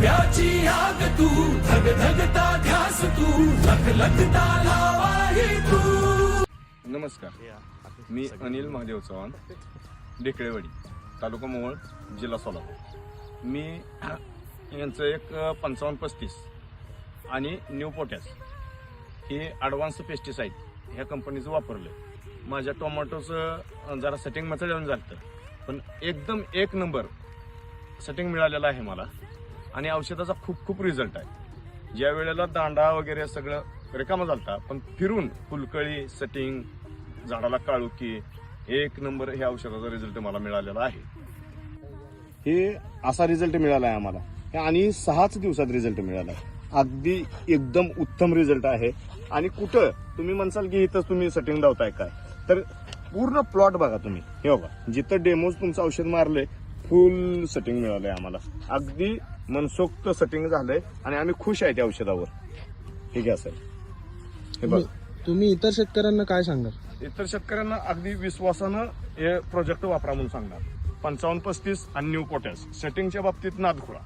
कालव्याची आग तू धग धगता ध्यास तू लख लखता लावाही तू. नमस्कार. मी अनिल महादेव चव्हाण डेकळेवाडी तालुका मोहोळ जिल्हा सोलापूर. मी यांचं एक पंचावन्न पस्तीस आणि न्यू पोटॅस हे ॲडव्हान्स पेस्टिसाईड ह्या कंपनीचं वापरलं माझ्या टोमॅटोचं जरा सेटिंग मचळून झालं पण एकदम एक नंबर सेटिंग मिळालेलं आहे मला. आणि औषधाचा खूप खूप रिझल्ट आहे. ज्या वेळेला दांडा वगैरे सगळं रिकामा झालता पण फिरून फुलकळी सेटिंग झाडाला काळुकी एक नंबर हे औषधाचा रिझल्ट मला मिळालेला आहे. हे असा रिझल्ट मिळाला आहे आम्हाला. हे आणि सहाच दिवसात रिझल्ट मिळाला आहे. अगदी एकदम उत्तम रिझल्ट आहे. आणि कुठं? तुम्ही म्हणसाल की इथं तुम्ही सेटिंग लावताय काय? तर पूर्ण प्लॉट बघा तुम्ही. हे बघा. जिथं डेमोज तुमचं औषध मारलंय फुल सेटिंग मिळालंय आम्हाला. अगदी मनसोक्त सेटिंग झालंय आणि आम्ही खुश आहे त्या औषधावर. ठीक आहे सर. हे बघ. तुम्ही इतर शेतकऱ्यांना काय सांगाल इतर शेतकऱ्यांना अगदी विश्वासानं हे प्रोजेक्ट वापरा म्हणून सांगणार. पंचावन्न पस्तीस आणि न्यू पोटॅस सेटिंगच्या बाबतीत नादखुळा.